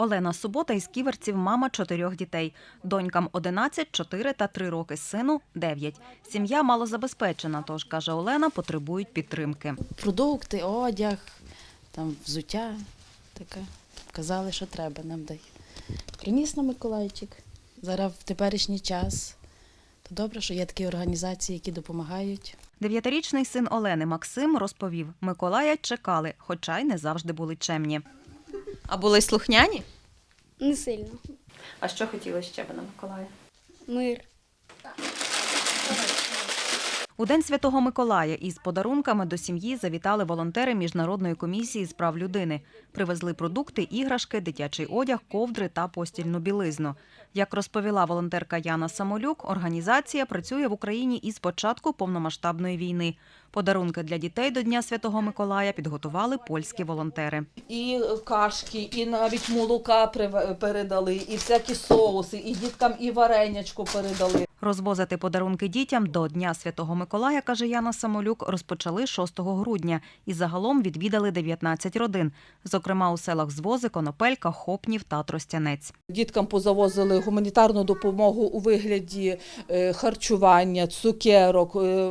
Олена Субота із ківерців мама чотирьох дітей. Донькам 11, 4 та 3 роки, сину 9. Сім'я малозабезпечена, тож, каже Олена, потребують підтримки. продукти, одяг, там взуття таке. Казали, що треба нам дай. Приніс на Миколайчик. Зараз в теперішній час. То добре, що є такі організації, які допомагають. Дев'ятирічний син Олени Максим розповів, Миколая чекали, хоча й не завжди були чемні. А були слухняні? Не сильно. А що хотіли ще би на Миколая? Мир. У День Святого Миколая із подарунками до сім'ї завітали волонтери Міжнародної комісії з прав людини. Привезли продукти, іграшки, дитячий одяг, ковдри та постільну білизну. Як розповіла волонтерка Яна Самолюк, організація працює в Україні із початку повномасштабної війни. Подарунки для дітей до Дня Святого Миколая підготували польські волонтери. і кашки, і навіть молока передали, і всякі соуси, і діткам і варенячку передали. Розвозити подарунки дітям до Дня Святого Миколая, каже Яна Самолюк, розпочали 6 грудня і загалом відвідали 19 родин, зокрема у селах Звози, Конопелька, Хопнів та Тростянець. Діткам позавозили гуманітарну допомогу у вигляді е, харчування, цукерок, е,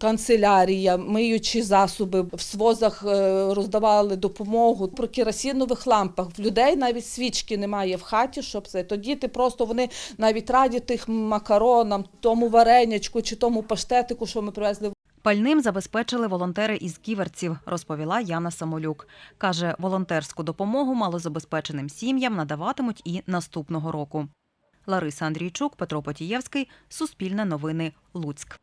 канцелярія, миючі засоби. В свозах е, роздавали допомогу про керосинових лампах. В людей навіть свічки немає в хаті, щоб це. То діти просто вони навіть раді тих макаронам, тому варенячку чи тому паштетику, що ми привезли Пальним забезпечили волонтери із ківерців, розповіла Яна Самолюк. Каже, волонтерську допомогу малозабезпеченим сім'ям надаватимуть і наступного року. Лариса Андрійчук, Петро Потієвський, Суспільне новини, Луцьк.